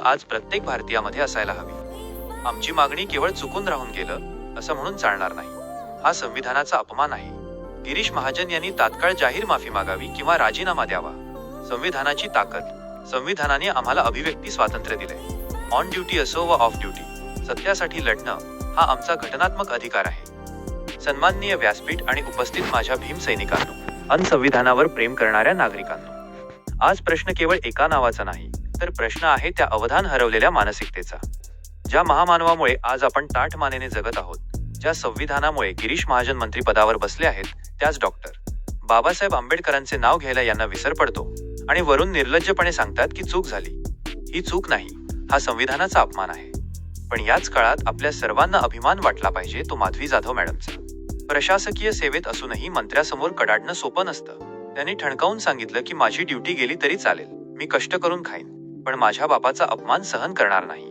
आज प्रत्येक भारतीयामध्ये असायला हवी. आमची मागणी केवळ चुकून राहून गेलं असं म्हणून चालणार नाही. हा संविधानाचा अपमान आहे. गिरीश महाजन यांनी तात्काळ जाहीर माफी मागावी किंवा राजीनामा द्यावा. संविधानाची ताकद संविधानाने आम्हाला अभिव्यक्ती स्वातंत्र्य दिले. ऑन ड्युटी असो व ऑफ ड्युटी सत्यासाठी लढणं हा आमचा घटनात्मक अधिकार आहे. सन्माननीय व्यासपीठ आणि उपस्थित माझ्या भीम सैनिकांनो अन संविधानावर प्रेम करणाऱ्या नागरिकांनो आज प्रश्न केवळ एका नावाचा नाही तर प्रश्न आहे त्या अवधान हरवलेल्या मानसिकतेचा ज्या महामानवामुळे आज आपण ताठ मानेने जगत आहोत ज्या संविधानामुळे गिरीश महाजन मंत्रीपदावर बसले आहेत त्याच डॉक्टर. बाबासाहेब आंबेडकरांचे नाव घ्यायला यांना विसर पडतो आणि वरून निर्लज्जपणे सांगतात की चूक झाली. ही चूक नाही हा संविधानाचा अपमान आहे. पण याच काळात आपल्या सर्वांना अभिमान वाटला पाहिजे तो माधवी जाधव मॅडमचा. प्रशासकीय सेवेत असूनही मंत्र्यासमोर कडाडणं सोपं नसतं. त्यांनी ठणकावून सांगितलं की माझी ड्युटी गेली तरी चालेल मी कष्ट करून खाईन. पण माझ्या बापाचा अपमान सहन करणार नाही.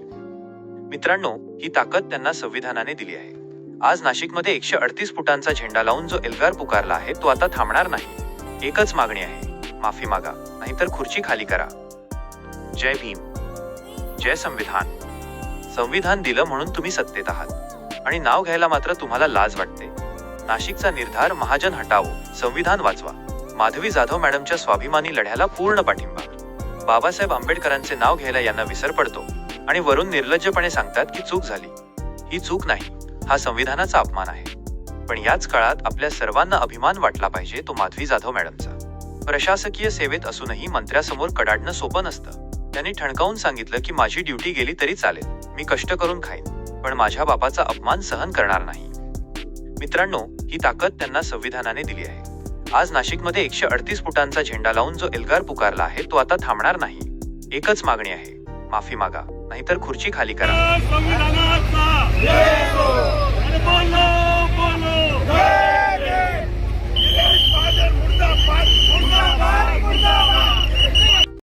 मित्रांनो ही ताकद त्यांना संविधानाने दिली आहे. आज नाशिकमध्ये एकशे अडतीस फुटांचा झेंडा लावून जो एल्गार पुकारला आहे तो आता थांबणार नाही. एकच मागणी आहे. माफी मागा नाहीतर खुर्ची खाली करा. जय भीम. जय संविधान. संविधान दिलं म्हणून तुम्ही सत्तेत आहात. आणि नाव घ्यायला मात्र तुम्हाला लाज वाटते. नाशिकचा निर्धार महाजन हटावो संविधान वाचवा. माधवी जाधव मॅडमच्या स्वाभिमानी लढ्याला पूर्ण पाठिंबा. बाबासाहेब आंबेडकरांचे नाव घ्यायला यांना विसर पडतो आणि वरून निर्लज्जपणे सांगतात की चूक झाली. ही चूक नाही हा संविधानाचा अपमान आहे. पण याच काळात आपल्या सर्वांना अभिमान वाटला पाहिजे तो माधवी जाधव मॅडमचा. प्रशासकीय सेवेत असूनही मंत्र्यासमोर कडाडणं सोपं नसतं. त्यांनी ठणकावून सांगितलं की माझी ड्युटी गेली तरी चालेल मी कष्ट करून खाईन पण माझ्या बापाचा अपमान सहन करणार नाही. मित्रांनो ही ताकद त्यांना संविधानाने दिली आहे. आज नाशिकमध्ये एकशे अडतीस फुटांचा झेंडा लावून जो एल्गार पुकारला आहे तो आता थांबणार नाही. एकच मागणी आहे. माफी मागा. नाहीतर खुर्ची खाली करा.